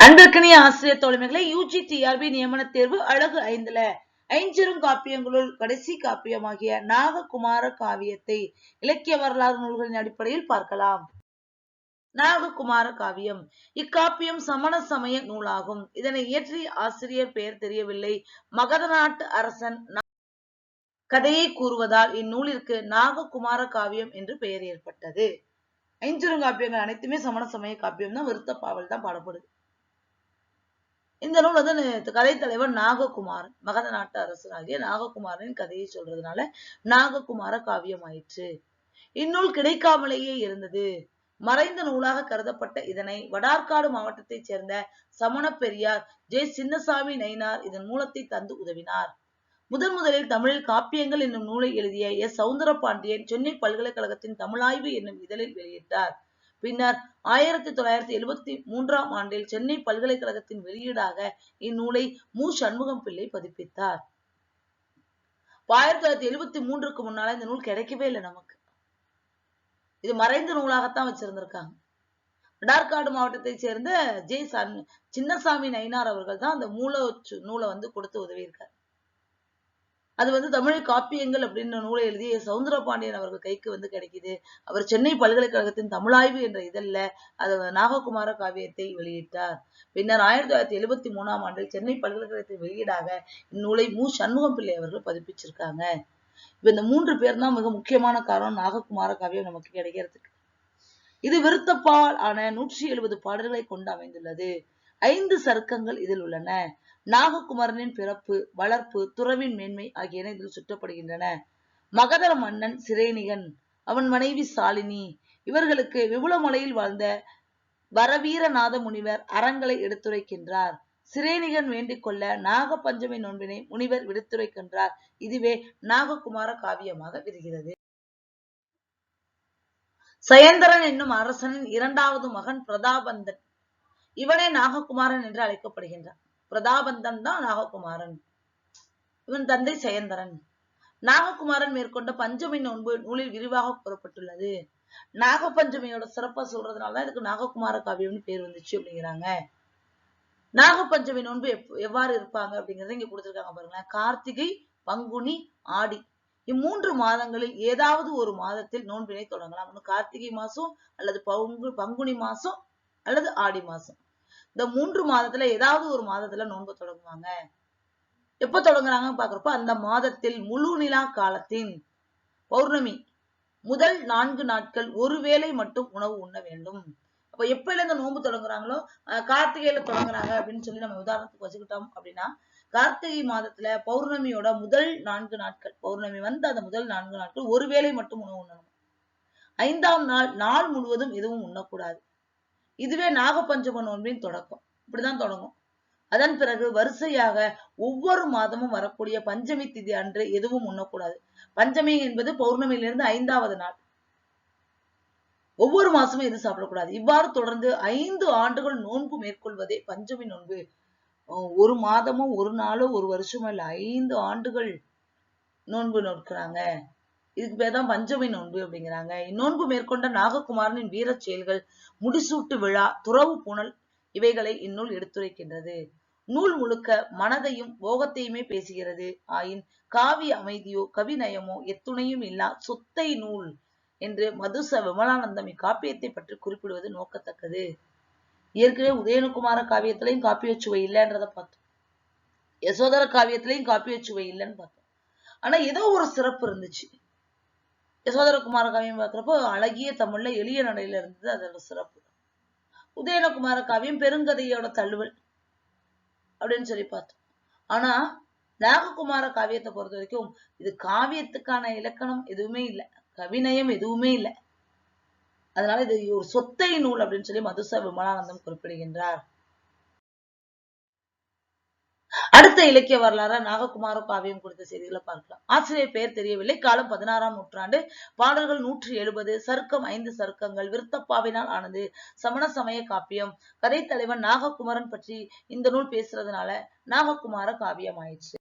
அன்பிற்கனிய ஆசிரியர் தோழமைகளை UG TRP நியமன தேர்வு அழகு ஐந்துல. ஐஞ்சிறும் காப்பியங்களுள் கடைசி காப்பியமாகிய நாககுமார காவியத்தை இலக்கிய வரலாறு நூல்களின் அடிப்படையில் பார்க்கலாம். நாககுமார காவியம் இக்காப்பியம் சமண சமய நூலாகும். இதனை இயற்றி ஆசிரியர் பெயர் தெரியவில்லை. மகத நாட்டு அரசன் கதையை கூறுவதால் இந்நூலிற்கு நாககுமார காவியம் என்று பெயர் ஏற்பட்டது. ஐஞ்சிறுங்காப்பியங்கள் அனைத்துமே சமண சமய காப்பியம் தான் விருத்த பாவல் தான் பாடப்படுது இந்த நூல் வந்து கதைத்தலைவர் கதை தலைவர் நாககுமார் மகத நாட்டு அரசனாகிய நாககுமாரனின் கதையை சொல்றதுனால நாககுமார காவியம் ஆயிற்று இந்நூல் கிடைக்காமலேயே இருந்தது. மறைந்த நூலாக கருதப்பட்ட இதனை வடார்காடு மாவட்டத்தைச் சேர்ந்த சமண பெரியார் ஜே சின்னசாமி நயினார் இதன் மூலத்தை தந்து உதவினார். முதன் முதலில் தமிழில் காப்பியங்கள் என்னும் நூலை எழுதிய எஸ் சவுந்தரபாண்டியன் சென்னை பல்கலைக்கழகத்தின் தமிழாய்வு என்னும் இதழில் வெளியிட்டார். பின்னர் ஆயிரத்தி தொள்ளாயிரத்தி எழுபத்தி மூன்றாம் ஆண்டில் சென்னை பல்கலைக்கழகத்தின் வெளியீடாக இந்நூலை மு. சண்முகம் பிள்ளை பதிப்பித்தார். ஆயிரத்தி தொள்ளாயிரத்தி எழுபத்தி மூன்றுக்கு முன்னால இந்த நூல் கிடைக்கவே இல்லை நமக்கு. இது மறைந்த நூலாகத்தான் வச்சிருந்திருக்காங்க. விடார்காடு மாவட்டத்தைச் சேர்ந்த ஜே சன் சின்னசாமி நயினார் அவர்கள் தான் அந்த மூல சு- நூலை வந்து கொடுத்து உதவியிருக்கார். அது வந்து தமிழ் காப்பியங்கள் அப்படின்ற நூலை எழுதிய சவுந்தரபாண்டியன் அவர்கள் கைக்கு வந்து கிடைக்குது. அவர் சென்னை பல்கலைக்கழகத்தின் தமிழாய்வு என்ற இதழில் அது நாககுமார காவியத்தை வெளியிட்டார். பின்னர் ஆயிரத்தி தொள்ளாயிரத்தி எழுபத்தி மூணாம் ஆண்டில் சென்னை பல்கலைக்கழகத்தின் வெளியீடாக இந்நூலை மு. சண்முகம் பிள்ளை அவர்கள் பதிப்பிச்சிருக்காங்க. இந்த மூன்று பேர் தான் மிக முக்கியமான காரணம் நாககுமார காவியம் நமக்கு கிடைக்கிறதுக்கு. இது விருத்தப்பால் ஆன நூற்றி எழுபது பாடல்களை கொண்டு அமைந்துள்ளது. ஐந்து சருக்கங்கள் இதில் உள்ளன. நாககுமாரனின் பிறப்பு வளர்ப்பு துறவின் மேன்மை ஆகியன இதில் சுட்டப்படுகின்றன மகதர மன்னன் சிரேனிகன் அவன் மனைவி சாலினி இவர்களுக்கு விபுலமலையில் வாழ்ந்த வரவீரநாத முனிவர் அறங்களை எடுத்துரைக்கின்றார். சிரேனிகன் வேண்டிக் கொள்ள நாக பஞ்சமி நோன்பினை முனிவர் விடுத்துரைக்கின்றார். இதுவே நாககுமார காவியமாக விரிகிறது. சயந்தரன் என்னும் அரசனின் இரண்டாவது மகன் பிரதாபந்தன் இவனே நாககுமாரன் என்று அழைக்கப்படுகின்றான். பிரதாபந்தன் தான் நாககுமாரன். இவன் தந்தை சயந்தரன். நாககுமாரன் மேற்கொண்ட பஞ்சமி நோன்பு நூலில் விரிவாக கூறப்பட்டுள்ளது. நாகப்பஞ்சமியோட சிறப்பா சொல்றதுனாலதான் இதுக்கு நாககுமார காவியம்னு பேர் வந்துச்சு அப்படிங்கிறாங்க. நாகப்பஞ்சமி நோன்பு எப்- எவ்வாறு இருப்பாங்க அப்படிங்கறத இங்க கொடுத்துருக்காங்க பாருங்களேன். கார்த்திகை பங்குனி ஆடி. இம்மூன்று மாதங்களில் ஏதாவது ஒரு மாதத்தில் நோன்பினை தொடங்கலாம். ஒன்று கார்த்திகை மாசம் அல்லது பங்கு பங்குனி மாசம் அல்லது ஆடி மாசம். இந்த மூன்று மாதத்துல ஏதாவது ஒரு மாதத்துல நோன்பு தொடங்குவாங்க. எப்ப தொடங்குறாங்கன்னு பாக்குறப்ப அந்த மாதத்தில் முழு நிலா காலத்தின் பௌர்ணமி முதல் நான்கு நாட்கள் ஒருவேளை மட்டும் உணவு உண்ண வேண்டும். அப்ப எப்பல இருந்து நோன்பு தொடங்குறாங்களோ கார்த்திகையில தொடங்குறாங்க அப்படின்னு சொல்லி நம்ம உதாரணத்துக்கு வச்சுக்கிட்டோம் அப்படின்னா கார்த்திகை மாதத்துல பௌர்ணமியோட முதல் நான்கு நாட்கள் பௌர்ணமி வந்து அந்த முதல் நான்கு நாட்கள் ஒருவேளை மட்டும் உணவு உண்ணணும். ஐந்தாம் நாள் நாள் முழுவதும் எதுவும் உண்ணக்கூடாது. இதுவே நாகபஞ்சம நோன்பின் தொடக்கம். இப்படிதான் தொடங்கும். அதன் பிறகு வரிசையாக ஒவ்வொரு மாதமும் வரக்கூடிய பஞ்சமி திதி அன்று எதுவும் உண்ணக்கூடாது. பஞ்சமி என்பது பௌர்ணமியிலிருந்து ஐந்தாவது நாள். ஒவ்வொரு மாசமும் எதுவும் சாப்பிடக்கூடாது. இவ்வாறு தொடர்ந்து ஐந்து ஆண்டுகள் நோன்பு மேற்கொள்வதே பஞ்சமி நோன்பு. ஒரு மாதமும் ஒரு நாளோ ஒரு வருஷமோ இல்ல ஐந்து ஆண்டுகள் நோன்பு நோக்கிறாங்க இதுக்கு பேர் தான் பஞ்சமி நோன்பு அப்படிங்கிறாங்க. இந்நோன்பு மேற்கொண்ட நாககுமாரனின் வீரச் செயல்கள் முடிசூட்டு விழா துறவு புனல் இவைகளை இந்நூல் எடுத்துரைக்கின்றது. நூல் முழுக்க மனதையும் போகத்தையுமே பேசுகிறது. ஆயின் காவி அமைதியோ கவிநயமோ எத்துணையும் இல்லா சொத்தை நூல் என்று மதுச விமலானந்தம் இக்காப்பியத்தை பற்றி குறிப்பிடுவது நோக்கத்தக்கது. ஏற்கனவே உதயனுகுமார காவியத்திலையும் காப்பிய சுவை இல்லைன்றத பார்த்தோம். யசோதர காவியத்திலையும் காப்பிய சுவை இல்லைன்னு பார்த்தோம். ஆனா ஏதோ ஒரு சிறப்பு இருந்துச்சு. யசோதர குமார காவியம் பார்க்குறப்போ அழகிய தமிழ்ல எளிய நடையில இருந்தது அதோட சிறப்பு. உதயனகுமார காவியம் பெருங்கதையோட தழுவல் அப்படின்னு சொல்லி பார்த்தோம். ஆனா நாககுமார காவியத்தை பொறுத்த வரைக்கும் இது காவியத்துக்கான இலக்கணம் எதுவுமே இல்லை. கவிநயம் எதுவுமே இல்லை. அதனால இது ஒரு சொத்தை நூல் அப்படின்னு சொல்லி மதுச விமலானந்தம் குறிப்பிடுகின்றார். அடுத்த இலக்கிய வரலாறு நாககுமார காவியம் குறித்த செய்திகளை பார்க்கலாம். ஆசிரியர் பெயர் தெரியவில்லை. காலம் பதினாறாம் நூற்றாண்டு. பாடல்கள் நூற்றி எழுபது சருக்கம் ஐந்து சருக்கங்கள் விருத்தப்பாவினால் ஆனது சமண சமய காப்பியம். கதை தலைவன் நாககுமாரன் பற்றி இந்த நூல் பேசுறதுனால நாககுமார காவியம் ஆயிடுச்சு.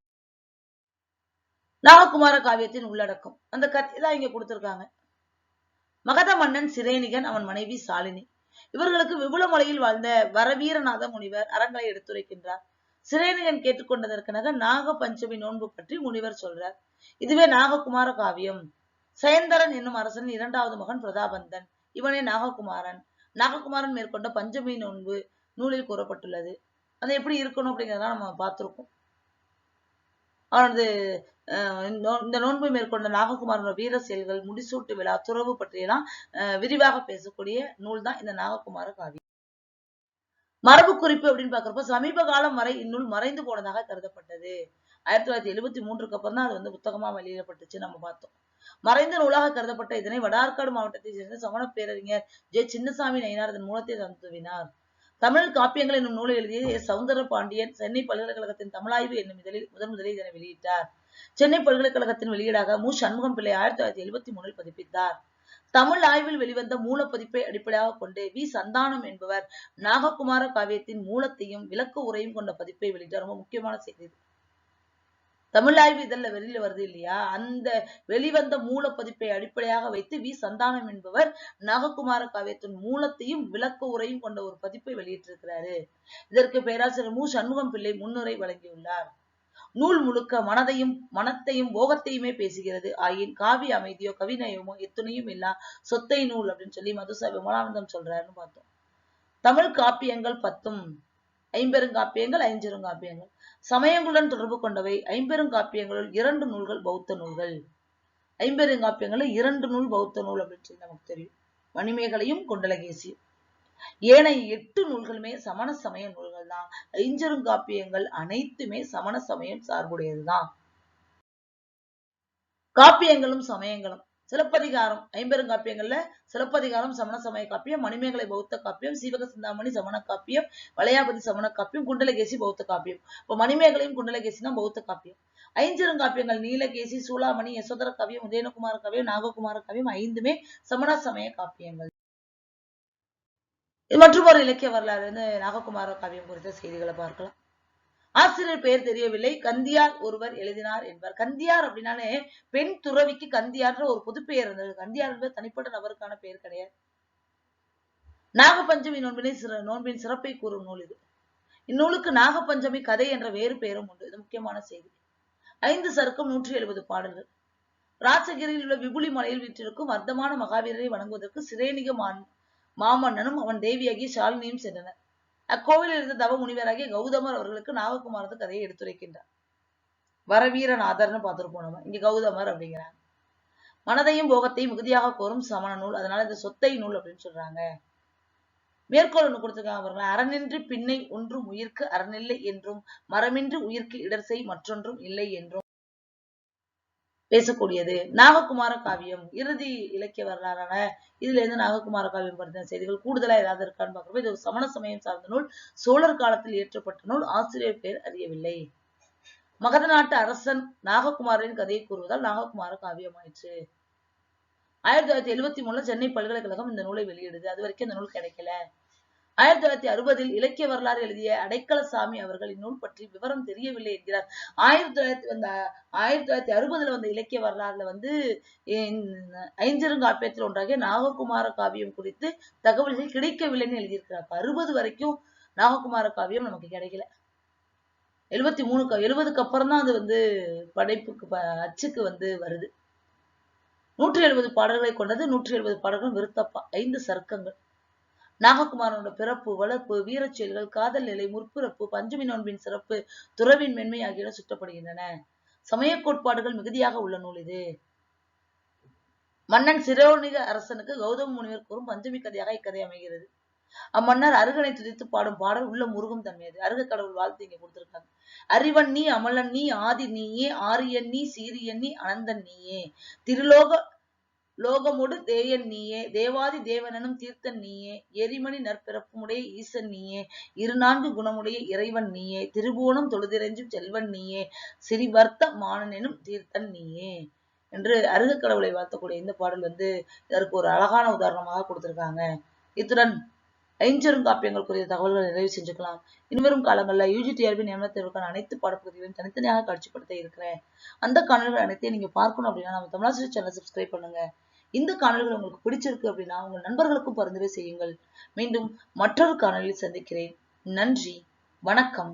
நாககுமார காவியத்தின் உள்ளடக்கம். அந்த கதை தான் இங்க கொடுத்திருக்காங்க. மகத மன்னன் சிரேனிகன் அவன் மனைவி சாலினி. இவர்களுக்கு விபுலமலையில் வாழ்ந்த வரவீரநாத முனிவர் அறங்களை எடுத்துரைக்கின்றார். சிறைநிகன் கேட்டுக்கொண்டதற்கனக நாக பஞ்சமி நோன்பு பற்றி முனிவர் சொல்றார். இதுவே நாககுமார காவியம். சயந்தரன் என்னும் அரசனின் இரண்டாவது மகன் பிரதாபந்தன். இவனே நாககுமாரன். நாககுமாரன் மேற்கொண்ட பஞ்சமி நோன்பு நூலில் கூறப்பட்டுள்ளது. அது எப்படி இருக்கணும் அப்படிங்கிறதெல்லாம் நம்ம பார்த்திருக்கோம். அவனது இந்த- இந்த நோன்பை மேற்கொண்ட நாககுமாரனோட வீர செயல்கள் முடிசூட்டு விழா துறவு பற்றியெல்லாம் அஹ், விரிவாக பேசக்கூடிய நூல் தான் இந்த நாககுமார காவியம். மரபு குறிப்பு அப்படின்னு பாக்குறப்ப சமீப காலம் வரை இந்நூல் மறைந்து போனதாக கருதப்பட்டது. ஆயிரத்தி தொள்ளாயிரத்தி எழுபத்தி மூன்றுக்கு அப்புறம் தான் அது வந்து புத்தகமா வெளியிடப்பட்டுச்சு நம்ம பார்த்தோம். மறைந்த நூலாக கருதப்பட்ட இதனை வடார்காடு மாவட்டத்தை சேர்ந்த சமண பேரறிஞர் ஜெ. சின்னசாமி நயினார் இதன் மூலத்தை தந்துவினார் தமிழ் காப்பியங்கள் என்னும் நூலை எழுதிய சவுந்தர பாண்டியன் சென்னை பல்கலைக்கழகத்தின் தமிழாய்வு என்னும் இதழில் முதன் முதலில் இதனை வெளியிட்டார். சென்னை பல்கலைக்கழகத்தின் வெளியீடாக மு. சண்முகம் பிள்ளை ஆயிரத்தி தொள்ளாயிரத்தி எழுபத்தி மூணில் பதிப்பித்தார். தமிழ் ஆய்வில் வெளிவந்த மூலப்பதிப்பை அடிப்படையாக கொண்டு வி. சந்தானம் என்பவர் நாககுமார காவியத்தின் மூலத்தையும் விளக்க உரையும் கொண்ட பதிப்பை வெளியிட்டார். ரொம்ப முக்கியமான செய்தி தமிழ் ஆய்வு இதழில் வெளியில வருது இல்லையா? அந்த வெளிவந்த மூலப்பதிப்பை அடிப்படையாக வைத்து வி. சந்தானம் என்பவர் நாககுமார காவியத்தின் மூலத்தையும் விளக்க உரையும் கொண்ட ஒரு பதிப்பை வெளியிட்டிருக்கிறாரு. இதற்கு பேராசிரியர் மு. சண்முகம் பிள்ளை முன்னுரை வழங்கியுள்ளார். நூல் முழுக்க மனதையும் மனத்தையும் போகத்தையுமே பேசுகிறது. ஆயின் காவி அமைதியோ கவிநயமோ எத்துணையும் இல்லா. சொத்தை நூல் அப்படின்னு சொல்லி மதுசா விமலானந்தம் சொல்றாருன்னு பார்த்தோம். தமிழ் காப்பியங்கள் பத்தும் ஐம்பெருங்காப்பியங்கள் ஐஞ்சிருங்காப்பியங்கள் சமயங்களுடன் தொடர்பு கொண்டவை ஐம்பெருங்காப்பியங்களுள் இரண்டு நூல்கள் பௌத்த நூல்கள். ஐம்பெருங்காப்பியங்களில் இரண்டு நூல் பௌத்த நூல் அப்படின்னு சொல்லி நமக்கு தெரியும். மணிமேகலையும் குண்டலகேசியும். ஏனைய எட்டு நூல்களுமே சமண சமய நூல்கள் தான். ஐஞ்சருங்காப்பியங்கள் அனைத்துமே சமண சமயம் சார்புடையதுதான். காப்பியங்களும் சமயங்களும். சிலப்பதிகாரம் ஐம்பெருங்காப்பியங்கள்ல சிலப்பதிகாரம் சமண சமய காப்பியம் மணிமேகலை பௌத்த காப்பியம் சீவக சிந்தாமணி சமண காப்பியம் வளையாபதி சமண காப்பியம் குண்டலகேசி பௌத்த காப்பியம். இப்போ மணிமேகலையும் குண்டலகேசி தான் பௌத்த காப்பியம். ஐஞ்சிருங்காப்பியங்கள் நீலகேசி சூளாமணி யசோதர காவியம் உதயனகுமார காவியம் நாககுமார காவியம் ஐந்துமே சமண சமய காப்பியங்கள். மற்றும் ஒரு இலக்கிய வரலாறு வந்து நாககுமார காவியம் குறித்த செய்திகளை பார்க்கலாம். ஆசிரியர் பெயர் தெரியவில்லை. கந்தியார் ஒருவர் எழுதினார் என்பார். கந்தியார் அப்படின்னாலே பெண் துறவிக்கு கந்தியார்ன்ற ஒரு பொது பெயர் இருந்தது. கந்தியார் என்பது தனிப்பட்ட நபருக்கான பெயர் கிடையாது. நாகபஞ்சமி நோன்பினை சிற நோன்பின் சிறப்பை கூறும் நூல் இது. இந்நூலுக்கு நாகபஞ்சமி கதை என்ற வேறு பெயரும் உண்டு. இது முக்கியமான செய்தி. ஐந்து சருக்கம் நூற்றி எழுபது பாடல்கள். ராசகிரியில் உள்ள விபுலி மலையில் வீற்றிருக்கும் வர்த்தமான மகாவீரரை வணங்குவதற்கு சிரேனிக மான் மாமன்னனும் அவன் தேவியாகிய ஷாலினியும் சென்றனர். அக்கோவிலில் இருந்த தவ முனிவராகிய கௌதமர் அவர்களுக்கு நாககுமாரது கதையை எடுத்துரைக்கின்றார். வரவீரநாதர்னு பார்த்திருப்போம் நம்ம இங்க கௌதமர் அப்படிங்கிறாங்க. மனதையும் போகத்தையும் மிகுதியாக கோரும் சமண நூல். அதனால இந்த சொத்தை நூல் அப்படின்னு சொல்றாங்க. மேற்கோள் ஒண்ணு கொடுத்திருக்காங்க பாருங்க. அறனின்றி பின்னை ஒன்றும் உயிர்க்கு அறனில்லை என்றும் மரமின்றி உயிர்க்கு இடர் செய் மற்றொன்றும் இல்லை என்றும் பேசக்கூடியது. நாககுமார காவியம் இறுதி இலக்கிய வரலாறான இதுல இருந்து நாககுமார காவியம் பற்றின செய்திகள் கூடுதலா ஏதாவது இருக்கான்னு பாக்குறப்ப இது சமண சமயம் சார்ந்த நூல். சோழர் காலத்தில் இயற்றப்பட்ட நூல். ஆசிரியர் பெயர் அறியவில்லை. மகத நாட்டு அரசன் நாககுமாரின் கதையை கூறுவதால் நாககுமார காவியம் ஆயிற்று. ஆயிரத்தி தொள்ளாயிரத்தி எழுபத்தி மூணுல சென்னை பல்கலைக்கழகம் இந்த நூலை வெளியிடுது. அது வரைக்கும் இந்த நூல் கிடைக்கல. ஆயிரத்தி தொள்ளாயிரத்தி அறுபதில் இலக்கிய வரலாறு எழுதிய அடைக்கலசாமி அவர்கள் இந்நூல் பற்றி விவரம் தெரியவில்லை என்கிறார். ஆயிரத்தி தொள்ளாயிரத்தி வந்த ஆயிரத்தி தொள்ளாயிரத்தி அறுபதுல வந்த இலக்கிய வரலாறுல வந்து ஐஞ்சருங்காப்பியத்தில் ஐஞ்சிருங்காப்பியத்தில் ஒன்றாகிய நாககுமார காவியம் குறித்து தகவல்கள் கிடைக்கவில்லைன்னு எழுதியிருக்கிறார். அறுபது வரைக்கும் நாககுமார காவியம் நமக்கு கிடைக்கல. எழுபத்தி மூணுக்கு எழுபதுக்கு அப்புறம் தான் அது வந்து படைப்புக்கு அச்சுக்கு வந்து வருது. நூற்றி எழுபது பாடல்களை கொண்டது நூற்றி எழுபது பாடல்கள் விருத்தப்பா ஐந்து சர்க்கங்கள். நாககுமாரனோட பிறப்பு வளர்ப்பு வீரச் செயல்கள் காதல் நிலை முற்பிறப்பு பஞ்சமி நோன்பின் சிறப்பு துறவின் மென்மை ஆகியன சுட்டப்படுகின்றன சமய கோட்பாடுகள் மிகுதியாக உள்ள நூல் இது. மன்னன் சிரோனிக அரசனுக்கு கௌதம முனிவர் கூறும் பஞ்சமி கதையாக இக்கதை அமைகிறது. அம்மன்னர் அருகனை துதித்து பாடும் பாடல் உள்ள முருகும் தன்மையது. அருக கடவுள் வாழ்த்து இங்க கொடுத்திருக்காங்க. அறிவன் நீ அமலன் நீ ஆதி நீயே ஆரியன் நீ சீரியன் நீ அனந்தன் நீயே. திருலோக லோகமுடு தேயன் நீயே தேவாதி தேவனனும் தீர்த்தன் நீயே எரிமணி நற்பிறப்புமுடைய ஈசன் நீயே இருநான்கு குணமுடைய இறைவன் நீயே திருபுவனம் தொழுதிரஞ்சும் செல்வன் நீயே சிறிவர்த்த மானனும் தீர்த்தன் நீயே என்று அருக கடவுளை வாழ்த்தக்கூடிய இந்த பாடல் வந்து இதற்கு ஒரு அழகான உதாரணமாக கொடுத்திருக்காங்க. இத்துடன் ஐஞ்செருங்காப்பியங்கள் குறித்த தகவல்களை நிறைவு செஞ்சுக்கலாம். இனிவரும் காலங்களில் யூஜிடிஆர்பி நியமன தேர்வுக்கான அனைத்து பாடப்பகுதிகளையும் தனித்தனியாக காட்சிப்படுத்த இருக்கிறேன். அந்த காணொலிகள் அனைத்தையும் நீங்க பார்க்கணும் அப்படின்னா நம்ம தமிழாசிரியர் சேனல் சப்ஸ்கிரைப் பண்ணுங்க. இந்த காணொலிகள் உங்களுக்கு பிடிச்சிருக்கு அப்படின்னா உங்கள் நண்பர்களுக்கும் பரிந்துரை செய்யுங்கள். மீண்டும் மற்றொரு காணொலியில் சந்திக்கிறேன். நன்றி. வணக்கம்.